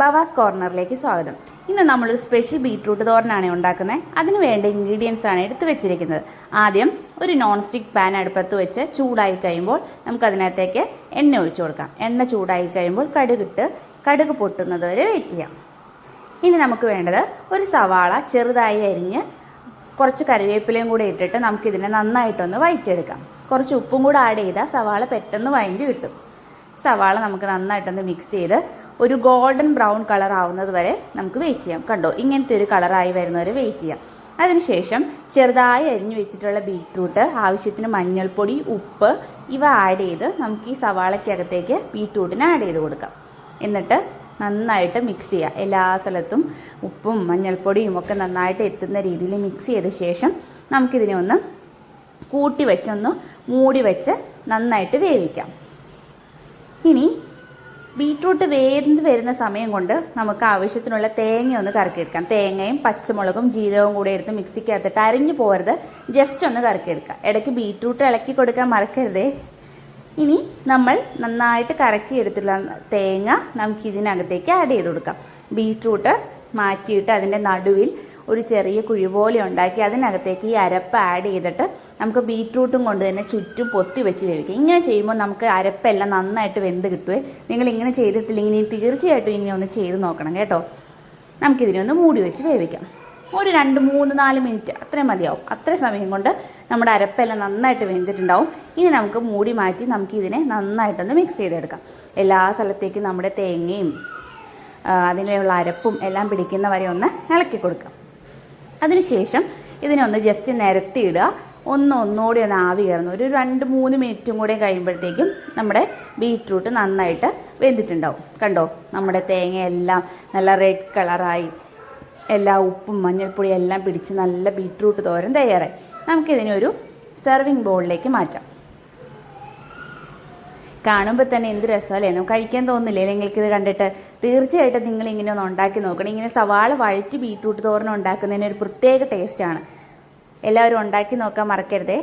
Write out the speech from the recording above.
ബവാസ് കോർണറിലേക്ക് സ്വാഗതം. ഇന്ന് നമ്മളൊരു സ്പെഷ്യൽ ബീട്രൂട്ട് തോരനാണ് ഉണ്ടാക്കുന്നത്. അതിന് വേണ്ട ഇൻഗ്രീഡിയൻസ് ആണ് എടുത്തു വെച്ചിരിക്കുന്നത്. ആദ്യം ഒരു നോൺ സ്റ്റിക്ക് പാൻ അടുപ്പത്ത് വെച്ച് ചൂടായി കഴിയുമ്പോൾ നമുക്ക് അതിനകത്തേക്ക് എണ്ണ ഒഴിച്ചു കൊടുക്കാം. എണ്ണ ചൂടായി കഴിയുമ്പോൾ കടുകിട്ട് കടുക് പൊട്ടുന്നത് വരെ വെയിറ്റ് ചെയ്യാം. ഇനി നമുക്ക് വേണ്ടത് ഒരു സവാള ചെറുതായി അരിഞ്ഞ് കുറച്ച് കറിവേപ്പിലയും കൂടെ ഇട്ടിട്ട് നമുക്കിതിനെ നന്നായിട്ടൊന്ന് വഴറ്റിയെടുക്കാം കുറച്ച് ഉപ്പും കൂടെ ആഡ് ചെയ്താൽ സവാള പെട്ടെന്ന് വഴഞ്ഞ് കിട്ടും. സവാള നമുക്ക് നന്നായിട്ടൊന്ന് മിക്സ് ചെയ്ത് ഒരു ഗോൾഡൻ ബ്രൗൺ കളർ ആവുന്നത് വരെ നമുക്ക് വെയിറ്റ് ചെയ്യാം. കണ്ടോ? ഇങ്ങനത്തെ ഒരു കളറായി വരുന്നവരെ വെയിറ്റ് ചെയ്യാം. അതിനുശേഷം ചെറുതായി അരിഞ്ഞു വെച്ചിട്ടുള്ള ബീറ്റ്റൂട്ട് ആവശ്യത്തിന് മഞ്ഞൾപ്പൊടി ഉപ്പ് ഇവ ആഡ് ചെയ്ത് നമുക്ക് ഈ സവാളയ്ക്കകത്തേക്ക് ബീറ്റ്റൂട്ടിന് ആഡ് ചെയ്ത് കൊടുക്കാം. എന്നിട്ട് നന്നായിട്ട് മിക്സ് ചെയ്യുക എല്ലാ സ്ഥലത്തും ഉപ്പും മഞ്ഞൾപ്പൊടിയും ഒക്കെ നന്നായിട്ട് എത്തുന്ന രീതിയിൽ മിക്സ് ചെയ്ത ശേഷം നമുക്കിതിനെ ഒന്ന് കൂട്ടി വെച്ചൊന്ന് മൂടി വെച്ച് നന്നായിട്ട് വേവിക്കാം. ഇനി ബീട്രൂട്ട് വേർന്ന് വരുന്ന സമയം കൊണ്ട് നമുക്ക് ആവശ്യത്തിനുള്ള തേങ്ങ ഒന്ന് കറക്കിയെടുക്കാം. തേങ്ങയും പച്ചമുളകും ജീരകവും കൂടെ എടുത്ത് മിക്സിക്കകത്തിട്ട് അരിഞ്ഞു പോകരുത് ജസ്റ്റ് ഒന്ന് കറക്കിയെടുക്കാം. ഇടയ്ക്ക് ബീട്രൂട്ട് ഇളക്കി കൊടുക്കാൻ മറക്കരുതേ. ഇനി നമ്മൾ നന്നായിട്ട് കറക്കി എടുത്തുള്ള തേങ്ങ നമുക്ക് ഇതിനകത്തേക്ക് ആഡ് ചെയ്ത് കൊടുക്കാം. ബീട്രൂട്ട് മാറ്റിയിട്ട് അതിന്റെ നടുവിൽ ഒരു ചെറിയ കുഴി പോലെ ഉണ്ടാക്കി അതിനകത്തേക്ക് ഈ അരപ്പ് ആഡ് ചെയ്തിട്ട് നമുക്ക് ബീറ്റ്റൂട്ടും കൊണ്ട് തന്നെ ചുറ്റും പൊത്തി വെച്ച് വേവിക്കാം. ഇങ്ങനെ ചെയ്യുമ്പോൾ നമുക്ക് അരപ്പെല്ലാം നന്നായിട്ട് വെന്ത് കിട്ടുവേ. നിങ്ങൾ ഇങ്ങനെ ചെയ്തിട്ടില്ലെങ്കിൽ ഇനി തീർച്ചയായിട്ടും ഇനി ഒന്ന് ചെയ്ത് നോക്കണം കേട്ടോ. നമുക്കിതിനെ ഒന്ന് മൂടി വെച്ച് വേവിക്കാം. ഒരു രണ്ട് മൂന്ന് നാല് മിനിറ്റ് അത്രയും മതിയാവും. അത്ര സമയം കൊണ്ട് നമ്മുടെ അരപ്പെല്ലാം നന്നായിട്ട് വെന്തിട്ടുണ്ടാവും. ഇനി നമുക്ക് മൂടി മാറ്റി നമുക്കിതിനെ നന്നായിട്ടൊന്ന് മിക്സ് ചെയ്തെടുക്കാം. എല്ലാ സ്ഥലത്തേക്കും നമ്മുടെ തേങ്ങയും അതിനുള്ള അരപ്പും എല്ലാം പിടിക്കുന്ന വരെ ഒന്ന് ഇളക്കി കൊടുക്കാം. അതിനുശേഷം ഇതിനെ ഒന്ന് ജസ്റ്റ് നിരത്തിയിടുക. ഒന്ന് ഒന്നുകൂടി ഒന്ന് ആവി കയറുന്നു. ഒരു രണ്ട് മൂന്ന് മിനിറ്റും കൂടെ കഴിയുമ്പോഴത്തേക്കും നമ്മുടെ ബീറ്റ്റൂട്ട് നന്നായിട്ട് വെന്തിട്ടുണ്ടാവും. കണ്ടോ? നമ്മുടെ തേങ്ങയെല്ലാം നല്ല റെഡ് കളറായി എല്ലാ ഉപ്പും മഞ്ഞൾപ്പൊടിയും എല്ലാം പിടിച്ച് നല്ല ബീറ്റ്റൂട്ട് തോരൻ തയ്യാറായി. നമുക്കിതിനൊരു സെർവിങ് ബോളിലേക്ക് മാറ്റാം. കാണുമ്പോൾ തന്നെ എന്ത് രസമല്ലേ? നമുക്ക് കഴിക്കാൻ തോന്നില്ലേ? ഇത് കണ്ടിട്ട് തീർച്ചയായിട്ടും നിങ്ങൾ ഇങ്ങനെ ഒന്ന് ഉണ്ടാക്കി നോക്കണം. ഇങ്ങനെ സവാള വഴറ്റി ബീറ്റ്റൂട്ട് തോരൻ ഉണ്ടാക്കുന്നതിന് ഒരു പ്രത്യേക ടേസ്റ്റാണ് എല്ലാവരും ഉണ്ടാക്കി നോക്കാൻ മറക്കരുതേ.